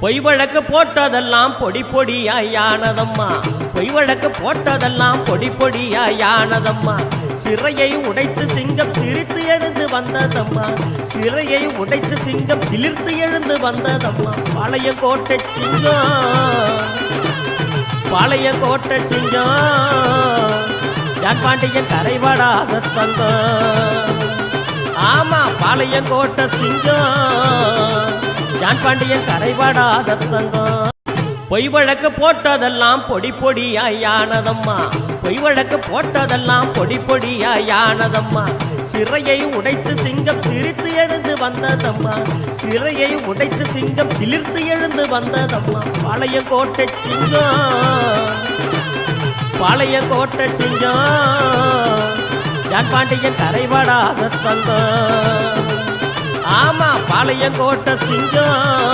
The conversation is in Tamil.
பொய் வழக்கு போட்டதெல்லாம் பொடி பொடியாயானதம்மா. பொய் வழக்கு போட்டதெல்லாம் பொடி பொடியாயானதம்மா. சிறையை உடைத்து சிங்கம் சிரித்து எழுந்து வந்ததம்மா. சிறையை உடைத்து சிங்கம் சிலிர்த்து எழுந்து வந்ததம்மா. பாளையங்கோட்டை சிங்கம். பாளையங்கோட்டை சிங்கம். ஜான் பாண்டியன் கரைபடாத தங்கம். ஆமா பாளையங்கோட்டை சிங்கம். நான் பாண்டியன் கரைபடாத தங்கம் பொய் வழக்கு போட்டதெல்லாம் பொடி பொடியாயானதம்மா. பொய் வழக்கு போட்டதெல்லாம் பொடி பொடியாயானதம்மா. சிறையை உடைத்து சிங்கம் சிரித்து எழுந்து வந்ததம்மா. சிறையை உடைத்து சிங்கம் சிலிர்த்து எழுந்து வந்ததம்மா. பாளையங்கோட்டை சிங்கம். பாளையங்கோட்டை சிங்கம். ஜான் பாண்டியன் கரைபடாத தங்கம் பாளையங்கோட்ட சிங்கம்.